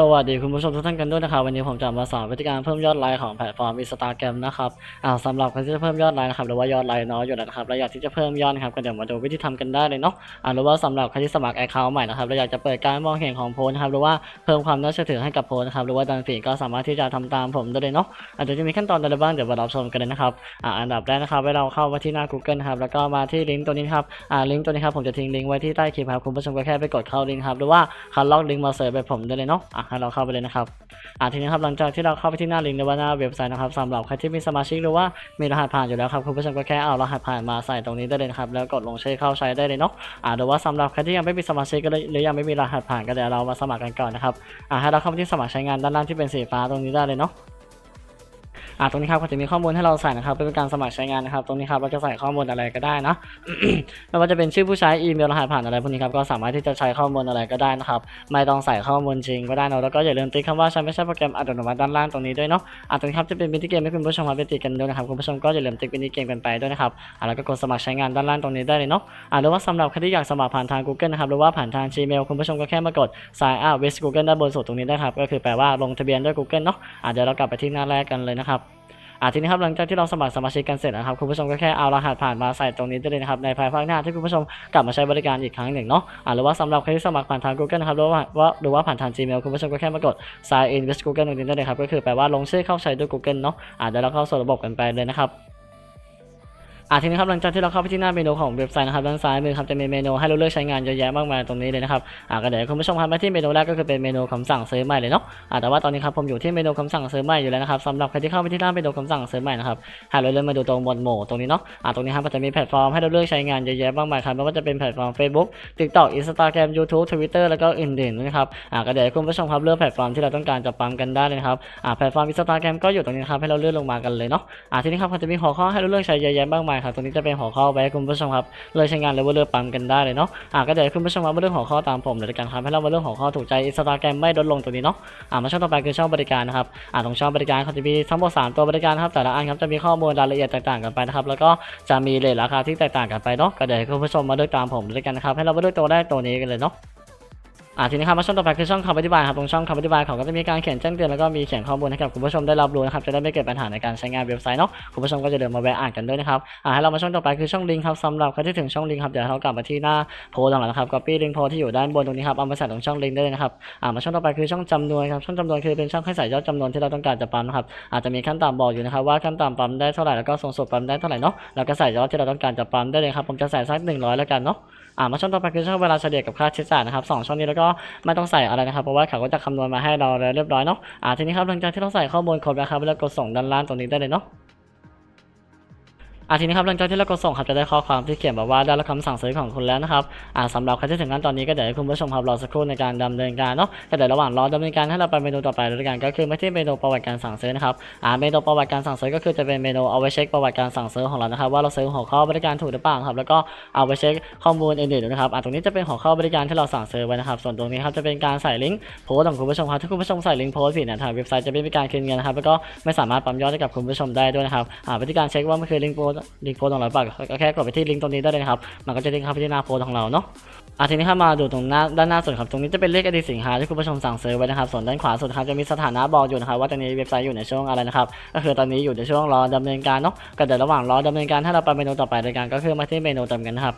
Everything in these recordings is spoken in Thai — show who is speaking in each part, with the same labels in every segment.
Speaker 1: สวัสดีคุณผู้ชมทุกท่านกันด้วยนะครับ วันนี้ผมจะมาสอนวิธีการเพิ่มยอดไลค์ของแพลตฟอร์ม Instagram นะครับอ่าสำหรับคนที่จะเพิ่มยอดไลค์นะครับหรือว่ายอดไลค์น้อยอยู่แล้วนะครับและอยากที่จะเพิ่มยอดนะครับก็เดี๋ยวมาดูวิธีทำกันได้เลยเนาะอ่าหรือว่าสำหรับใครที่สมัคร Account ใหม่นะครับและอยากจะเปิดการมองเห็นของโพสนะครับหรือว่าเพิ่มความน่าเชื่อถือให้กับโพสนะครับหรือว่าดันฟีก็สามารถที่จะทำตามผมได้เลยเนาะอาจจะมีขั้นตอนอะไรบ้างเดี๋ยวมารับชมกันเลยนะครับอ่าอันดับแรกนะครับให้เราเข้ามาที่หน้า Google ครับแล้วก็มาที่ลิงก์ตัวนี้ครับอ่าลิงก์ตัวนี้ครับผมจะทิ้งลิงก์ไว้ที่ใต้คลิปครับคุณผู้ชมก็แค่ไปกดเข้าลิงก์ครับหรือว่าคัดลอกลิงก์มาเสิร์ชแบบผมได้เลยเนาะอะให้เราเข้าไปเลยนะครับอ่าทีนี้ครับหลังจากที่เราเข้าไปที่หน้าลิงก์ในว่าหน้าเว็บไซต์นะครับสำหรับใครที่มีสมาชิกหรือว่ามีรหัสผ่านอยู่แล้วครับคุณผู้ชมก็แค่เอารหัสผ่านมาใส่ตรงนี้ได้เลยครับแล้วกดลงชื่อเข้าใช้ได้เลยเนาะอ่าหรือว่าสำหรับใครที่ยังไม่มีสมาชิกก็เลยหรือยังไม่มีรหัสผ่านก็เดี๋ยวเรามาสมัครกันก่อนนะครับอ่าให้เราเข้าไปที่สมัครใช้งานด้านล่างที่เป็นสีฟ้าตรงนี้ได้เลยเนาะ อ่าตรงนี้ครับก็จะมีข้อมูลให้เราใส่นะครับเป็นการสมัครใช้งานนะครับ ตรงนี้ครับเราจะใส่ข้อมูลอะไรก็ได้นะไม่ว่าจะเป็นชื่อผู้ใช้อีเมลรหัสผ่านอะไรพวกนี้ครับก็สามารถที่จะใช้ข้อมูลอะไรก็ได้นะครับ ไม่ต้องใส่ข้อมูลจริงก็ได้นะแล้วก็อย่าลืมติ๊กคำว่าฉันไม่ใช่โปรแกรมอัตโนมัติด้านล่างตรงนี้ด้วยเนาะอะตรงนี้ครับจะเป็นมินิเกมให้คุณผู้ชมมาไปติดกันด้วยนะครับคุณผู้ชมก็อย่าลืมติ๊กมินิเกมกันไปด้วยนะครับอะแล้วก็กดสมัครใช้งานด้านล่างตรงนี้ได้เลยเนาะอะหรือว่าสำหรับใครที่อยากสมัครผ่านทาง Google นะครับหรือว่าผ่านทาง Gmail คุณผู้ชมก็แค่มากด sign up with Google ด้านบนสุดตรงนี้ได้ครับก็คือแปลว่าลงทะเบียนด้วย Google เนาะอะเดี๋ยวเรากลับไปที่หน้าแรกกันเลยนะครับอ่าทีนี้ครับหลังจากที่เราสมัครสมาชิกกันเสร็จนะครับคุณผู้ชมก็แค่เอารหัสผ่านมาใส่ตรงนี้ได้เลยนะครับในภายภาคหน้าที่คุณผู้ชมกลับมาใช้บริการอีกครั้งหนึ่งเนาะอ่าหรือว่าสำหรับใครที่สมัครผ่านทาง Google นะครับหรือว่าว่าหรือว่าผ่านทาง Gmail คุณผู้ชมก็แค่มากด sign in with Google ตรงนี้ได้เลยครับก็คือแปลว่าลงชื่อเข้าใช้ด้วย Google เนาะอ่าเดี๋ยวเราเข้าสู่ระบบกันไปเลยนะครับ อะทีนี้ครับหลังจากที่เราเข้าไปที่หน้าเมนูของเว็บไซต์นะครับด้านซ้ายมือครับจะมีเมนูให้เราเลือกใช้งานเยอะแยะมากมายตรงนี้เลยนะครับอะก็เดี๋ยวคุณผู้ชมครับมาที่เมนูแรกก็คือเป็นเมนูคำสั่งซื้อใหม่เลยเนาะอะแต่ว่าตอนนี้ครับผมอยู่ที่เมนูคำสั่งซื้อใหม่อยู่แล้วนะครับสำหรับใครที่เข้าไปที่หน้าเมนูคำสั่งซื้อใหม่นะครับให้เราเลื่อนมาดูตรงหมวดหมู่ตรงนี้เนาะอะตรงนี้ครับมันจะมีแพลตฟอร์มให้เราเลือกใช้งานเยอะแยะมากมายครับไม่ว่าจะเป็นแพลตฟอร์ม Facebook TikTok Instagram YouTube Twitter แล้วก็อื่นๆนะครับอะก็เดี๋ยวคุณผู้ชมครับเลือกแพลตฟอร์มที่เราต้องการจะปั๊มกันได้เลยครับอะแพลตฟอร์ม Instagram ก็อยู่ตรงนี้ครับให้เราเลื่อนลงมากันเลยเนาะอ่าทีนี้ครับเขาจะมีหัวข้อให้เราเลือกใช้เยอะแยะมากมายครับตรงนี้จะเป็นหัวข้อไว้คุณผู้ชมครับเลือกใช้งานหรือว่าเลือกปั๊มกันได้เลยเนาะอ่าก็เดี๋ยวคุณผู้ชมมาเลือกหัวข้อตามผมเลยละกันครับให้เรามาเลือกหัวข้อถูกใจอินสตาแกรมไม่ลดลงตรงนี้เนาะอ่ามาช่องต่อไปคือช่องบริการนะครับอ่าตรงช่องบริการเขาจะมีทั้งหมด3ตัวบริการครับแต่ละอันครับจะมีข้อมูลรายละเอียดแตกต่างกันไปนะครับแล้วก็จะมีเรทราคาที่แตกต่างกันไปเนาะก็เดี๋ยวคุณผู้ชมมาเลือกตามผมเลยละกันนะครับให้เรามาเลือกตัวแรกตัวนี้กันเลยเนาะ อ่าทีนี้ครับมาช่องต่อไปคือช่องคำอธิบายครับตรงช่องคำอธิบายเขาก็จะมีการเขียนแจ้งเตือนแล้วก็มีเขียนข้อมูลให้กับคุณผู้ชมได้รับรู้นะครับจะได้ไม่เกิดปัญหาในการใช้งานเว็บไซต์เนาะคุณผู้ชมก็จะเดินมาแวะอ่านกันด้วยนะครับอ่าให้เรามาช่องต่อไปคือช่องลิงก์ครับสำหรับใครที่ถึงช่องลิงก์ครับเดี๋ยวเรากลับมาที่หน้าโพสต์ของนะครับ copy ลิงก์โพสต์ที่อยู่ด้านบนตรงนี้ครับเอามาใส่ตรงช่องลิงก์ได้เลยนะครับอ่ามาช่องต่อไปคือช่องจำนวนครับช่องจำนวนคือเป็นช่องให้ใส่ยอดจำนวนที่เราต้องการจะปั๊มนะครับอาจจะมีขั้นต่ำบอกอยู่นะครับว่าขั้นต่ำปั๊มได้เท่าไหร่แล้วก็สูงสุดปั๊มได้เท่าไหร่เนาะแล้วก็ใส่ยอดที่เราต้องการจะปั๊มได้เลยครับผมจะใส่สักหนึ่งร้อยแล้วกันเนาะ อ่ามาช่องต่อไปคือช่องเวลาเฉลี่ยกับค่าใช้จ่ายนะครับสองช่องนี้แล้วก็ไม่ต้องใส่อะไรนะครับเพราะว่าเขาก็จะคำนวณมาให้เราแล้วเรียบร้อยเนาะอ่าทีนี้ครับหลังจากที่เราใส่ข้อมูลครบแล้วครับแล้วกดส่งด้านล่างตรงนี้ได้เลยเนาะ อ่าทีนี้ครับหลังจากที่เรากดส่งครับจะได้ข้อความที่เขียนบอกว่าได้รับคำสั่งซื้อของคุณแล้วนะครับอ่าสำหรับใครที่ถึงขั้นตอนนี้ก็เดี๋ยวให้คุณผู้ชมครับรอสักครู่ในการดำเนินการเนาะแต่เดี๋ยวระหว่างรอดำเนินการให้เราไปเมนูต่อไปเลยกันก็คือไม่ที่เมนูประวัติการสั่งซื้อนะครับอ่าเมนูประวัติการสั่งซื้อก็คือจะเป็นเมนูเอาไว้เช็คประวัติการสั่งซื้อของเรานะครับว่าเราซื้อหัวข้อบริการถูกหรือเปล่าครับแล้วก็เอาไปเช็คข้อมูลอื่นๆนะครับอ่าตรงนี้จะเป็นหัวข้อบริการที่เราสั่งซื้อไว้นะครับส่วนตรงนี้ครับจะเป็นการใส่ลิงก์โพสต์ของคุณผู้ชมครับถ้าคุณผู้ชมใส่ลิงก์โพสต์ผิดนี่ยทางเว็บไซต์จะไม่มีการคืนเงินนะครับแล้วก็ไม่สามารถปั๊มยอดให้กับคุณผู้ชมได้ด้วยนะครับอ่าวิธีการเช็คว่ามันคือลิงก์โพสลิงก์โพสต์ของเราหรือเปก็แค่กดไปที่ลิงก์ตรงนี้ได้เลยครับ มันก็จะลิงก์เข้าไปที่หน้าโพสต์ของเราเนาะอะทีนี้ครับมาดูตรงหน้าด้านหน้าสุดครับตรงนี้จะเป็นเลขอดีตสินค้าที่คุณผู้ชมสั่งซื้อไว้นะครับส่วนด้านขวาสุดครับจะมีสถานะบอกอยู่นะครับว่าตอนนี้เว็บไซต์อยู่ในช่วงอะไรนะครับก็คือตอนนี้อยู่ในช่วงรอดำเนินการเนาะก็เดี๋ยวระหว่างรอดำเนินการถ้าเราไปเมนูต่อไปในการก็คือมาที่เมนูเติมเงินนะครับ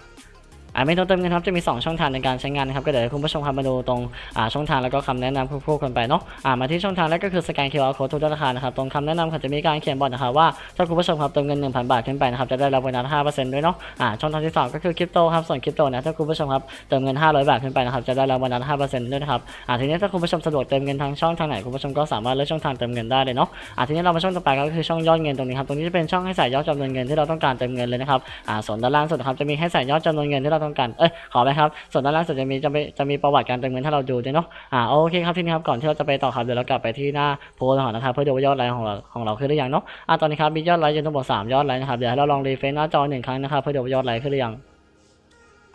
Speaker 1: อ่าเมนูเติมเงินครับจะมี 2 ช่องทางในการใช้งานนะครับก็เดี๋ยวคุณผู้ชมครับมาดูตรงอ่าช่องทางแล้วก็คำแนะนำควบๆกันไปเนาะอ่ามาที่ช่องทางแรกก็คือสแกน QR code ทุกธนาคารนะครับตรงคำแนะนำเขาจะมีการเขียนบอกนะครับว่าถ้าคุณผู้ชมครับเติมเงิน 1,000 บาทขึ้นไปนะครับจะได้รับโบนัส5%ด้วยเนาะอ่าช่องทางที่สองก็คือคริปโตครับส่วนคริปโตนี่ยถ้าคุณผู้ชมครับเติมเงิน 500 บาทขึ้นไปนะครับจะได้รับโบนัส5%ด้วยนะครับอ่าทีนี้ถ้าคุณผู้ชมสะดวกเติมเงินทางช่องทางไหนคุณผู้ชมก็สามารถเลือกช่องทางเติมเงินได้เลยเนาะอ่าทีนี้เรามาช่องต่อไปก็คือช่องยอดเงินตรงนี้ครับตรงนี้จะเป็นช่องให้ใส่ยอดจำนวนเงินที่เราต้องการเติมเงินเลยนะครับอ่าส่วนด้านล่างสุดครับจะมีให้ใส่ยอดจำนวนเงินที่เราต้องการ เอ้ย ขอไปครับ ส่วนด้านล่างสุดจะมีจะมีจะมีประวัติการเติมเงินให้เราดูด้วยเนาะ อ่า โอเคครับ ทีนี้ครับ ก่อนที่เราจะไปต่อครับ เดี๋ยวเรากลับไปที่หน้าโพสของนะครับ เพื่อดูว่ายอดไลค์ของเราของเราขึ้นหรือยังเนาะ อ่า ตอนนี้ครับ มียอดไลค์อยู่ทั้งหมด3ยอดไลค์นะครับ เดี๋ยวให้เราลองรีเฟรชหน้าจอหนึ่งครั้งนะครับ เพื่อดูว่ายอดไลค์ขึ้นหรือยัง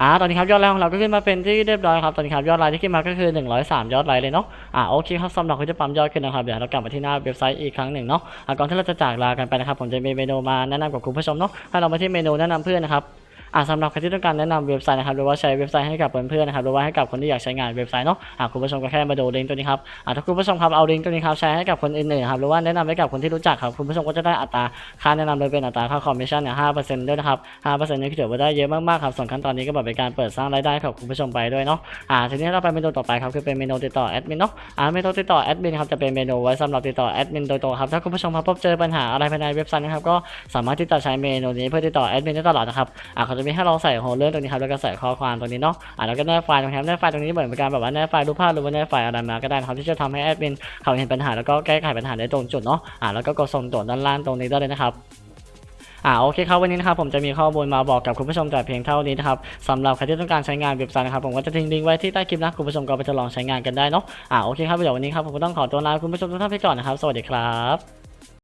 Speaker 1: อ่า ตอนนี้ครับยอดไลค์ของเราก็ขึ้นมาเป็นที่เรียบร้อยครับ ตอนนี้ครับยอดไลค์ที่ขึ้นมาก็คือ 103 ยอดไลค์เลยเนาะ อ่าโอเคครับสำหรับคนที่ปั๊มยอดขึ้นนะครับ เดี๋ยวเรากลับมาที่หน้าเว็บไซต์อีกครั้งหนึ่งเนาะอ่าก่อนที่เราจะจากลากันไปนะครับ ผมจะมีเมนูมาแนะนำกับคุณผู้ชมเนาะ ให้เรามาที่เมนูแนะนำเพื่อนนะครับ อ่าสำหรับใครที่ต้องการแนะนำเว็บไซต์นะครับหรือว่าใช้เว็บไซต์ให้กับเพื่อนๆนะครับหรือว่าให้กับคนที่อยากใช้งานเว็บไซต์เนาะอ่าคุณผู้ชมก็แค่มาดูลิงก์ตัวนี้ครับอ่าถ้าคุณผู้ชมครับเอาลิงก์ตัวนี้ครับแชร์ให้กับคนอื่นๆครับหรือว่าแนะนำให้กับคนที่รู้จักครับคุณผู้ชมก็จะได้อัตราค่าแนะนำโดยเป็นอัตราค่าคอมมิชชั่นเนี่ยห้าเปอร์เซ็นต์ด้วยนะครับห้าเปอร์เซ็นต์นี่ถือว่าได้เยอะมากๆครับส่วนขั้นตอนนี้ก็แบบเป็นการเปิดสร้างรายได้ของคุณผู้ชมไปด้วยเนาะอ่าทีนี้เราไปเมนูต่อไปครับคือเป็นเมนูติดต่อแอดมินเนาะอ่าเมนูติดต่อแอดมินครับจะเป็นเมนูไว้สำหรับติดต่อแอดมินโดยตรงครับถ้าคุณผู้ชมพบเจอปัญหาอะไรภายในเว็บไซต์นะครับก็สามารถที่จะใช้เมนูนี้เพื่อติดต่อแอดมินได้ตลอดนะครับอ่าเขาจะจะมีให้เราใส่โฮลเลอร์ตรงนี้ครับแล้วก็ใส่ข้อความตรงนี้เนาะอ่าแล้วก็แนบไฟล์ตรงนี้ครับแนบไฟล์ตรงนี้เหมือนเป็นการแบบว่าแนบไฟล์รูปภาพหรือว่าแนบไฟล์อะไรมาก็ได้นะครับที่จะทำให้แอดมินเขาเห็นปัญหาแล้วก็แก้ไขปัญหาได้ตรงจุดเนาะอ่าแล้วก็กดส่งตรวจด้านล่างตรงนี้ได้เลยนะครับอ่าโอเคครับวันนี้นะครับผมจะมีข้อมูลมาบอกกับคุณผู้ชมแต่เพียงเท่านี้นะครับสำหรับใครที่ต้องการใช้งานเว็บไซต์นะครับผมก็จะทิ้งลิงก์ไว้ที่ใต้คลิปนะคุณผู้ชมก็ไปทดลองใช้งานกันได้เนาะอ่าโอเคครับเดี๋ยววันนี้ครับผมก็ต้องขอตัวลาคุณผู้ชมทุกท่านไปก่อนนะครับ สวัสดีครับ